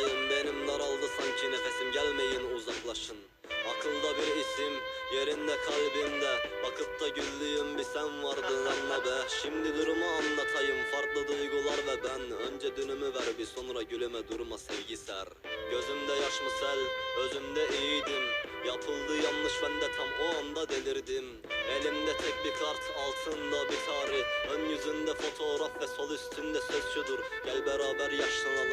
Uzaklaşmayın benim daraldı sanki nefesim. Gelmeyin uzaklaşın. Aklımda bir isim yerinde kalbimde. Bakıp da güldüğüm bir sen vardın anne be. Şimdi durumu anlatayım farklı duygular ve ben. Önce dünümü ver bir sonra gülüme durma sevgi ser. Gözümde yaş mı sel özümde iyiydim Yapıldı yanlış ben de tam o anda delirdim. Elimde tek bir kart altında bir tarih. Ön yüzünde fotoğraf ve sol üstünde söz şudur. Gel beraber yaşlanalım.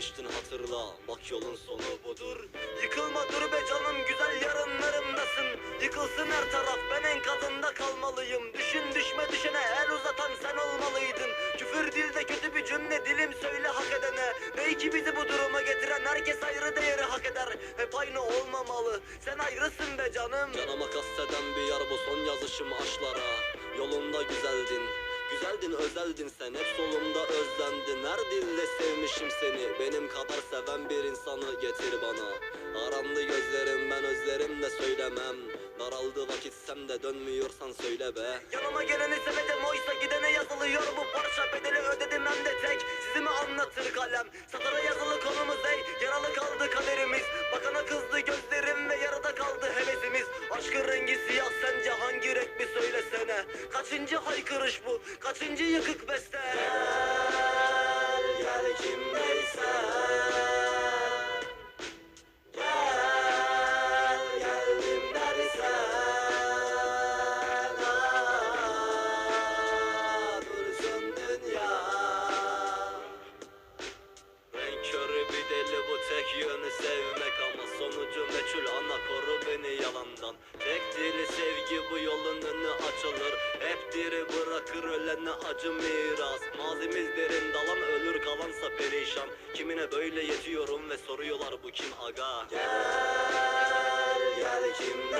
Demiştin hatırla bak yolun sonu budur. Yıkılma dur be canım güzel yarınlarımdasın. Yıkılsın her taraf ben enkazında kalmalıyım. Düşün düşme düşene el uzatan sen olmalıydın. Küfür dilde kötü bir cümle dilim söyle hak edene. Belki bizi bu duruma getiren herkes ayrı değeri hak eder. Hep aynı olmamalı sen ayrısın be canım. Canıma kasteden bir yar bu son yazışım aşklara Yolunda güzeldin Güzeldin özeldin sen. Hep solumda özlendin. Her dille sevmişim seni. Benim kadar seven bir insanı getir bana. Arandı gözlerim ben özlerimle söylemem. Daraldı vakit sen de dönmüyorsan söyle be. Yanıma geleni sevedim oysa gidene yazılıyor bu parça. Bedeli ödedim hem de tek. Sizi mi anlatır kalem. Satıra yazılı konumuz ey. Yaralı kaldı kaderimiz. Bakana kızdı gözlerim ve yarıda kaldı hevesimiz. Aşkın rengi siyah. Sence hangi renk bir söylesene? Kaçıncı haykırış bu kaçıncı yıkık beste Gel gel kimdeysen Gel geldim dersen. Ah, Dursun dünya. Renk körü bir deli bu tek yönü sevmek. Ama sonucu meçhul ana koru beni yalandan. Tek dili sevgi bu yolun önü açılır. Hep diri bırakır ölene acı miras. Mazimiz derin dalan ölür kalansa perişan. Kimine böyle yetiyorum ve soruyorlar bu kim aga? Gel gel kimdeysen